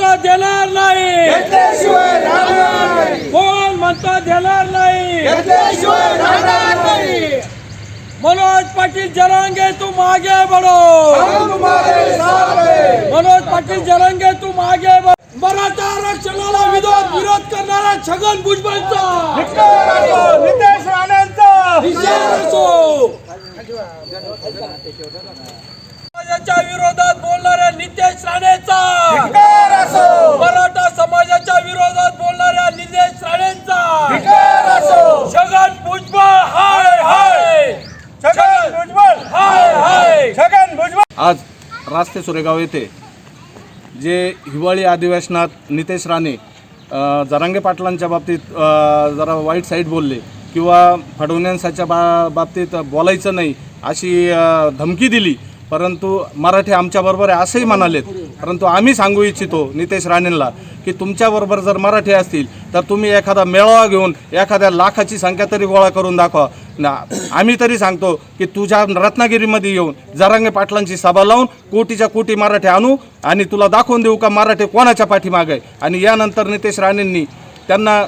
म्हणतो देणार नाही. कोण म्हणतो देणार नाही? मनोज पाटील जरांगे तू मागे बडो मनोज पाटील जरांगे तू मागे. मराठा आरक्षणाला विरोध विरोध करणारा छगन भुजबळचा. नितेश राणेंचा. असो. विरोधात बोलणाऱ्या नितेश राणेचा धिक्कार असो मराठा समाजाच्या विरोधात बोलणाऱ्या नितेश राणेंचा धिक्कार असो छगन भुजबळ हाय हाय छगन भुजबळ हाय हाय छगन भुजबळ आज रास्ते सुरेगाव येथे जे हिवाळी अधिवेशनात नितेश राणे जरांगे पाटलांच्या बाबतीत जरा वाईट साईड बोलले. किंवा फडणवीसांच्या बा बाबतीत बोलायचं नाही अशी धमकी दिली. परंतु मराठी आमच्याबरोबर आहे असंही म्हणालेत. परंतु आम्ही सांगू इच्छितो नितेश राणेंना की तुमच्याबरोबर जर मराठी असतील तर तुम्ही एखादा मेळावा घेऊन एखाद्या लाखाची संख्या तरी गोळा करून दाखवा. ना आम्ही तरी सांगतो की तुझ्या रत्नागिरीमध्ये येऊन जरांगे पाटलांची सभा लावून कोटीच्या कोटी मराठी आणू आणि तुला दाखवून देऊ का मराठी कोणाच्या पाठीमागे आहे? आणि यानंतर नितेश राणेंनी त्यांना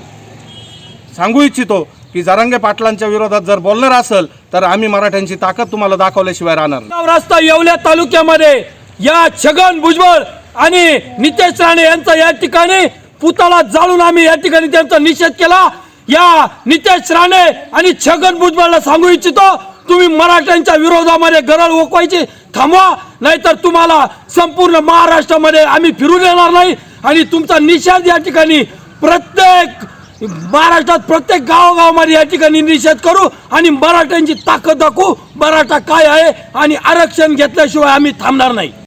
सांगू इच्छितो की जरांगे पाटलांच्या विरोधात जर बोलणार असेल तर आम्ही मराठ्यांची ताकद तुम्हाला दाखवल्याशिवाय राहणार रस्ता येवल्या तालुक्यामध्ये या छगन भुजबळ आणि नितेश राणे यांचा या ठिकाणी पुतळा जाळून आम्ही या ठिकाणी त्यांचा निषेध केला. या नितेश राणे आणि छगन भुजबळला सांगू इच्छितो तुम्ही मराठ्यांच्या विरोधामध्ये गरळ ओकवायची थांबवा नाहीतर तुम्हाला संपूर्ण महाराष्ट्रामध्ये आम्ही फिरून येणार नाही. आणि तुमचा निषेध या ठिकाणी प्रत्येक महाराष्ट्रात प्रत्येक गावोगावमध्ये या ठिकाणी निषेध करू आणि मराठ्यांची ताकद दाखवू. मराठा काय आहे आणि आरक्षण घेतल्याशिवाय आम्ही थांबणार नाही.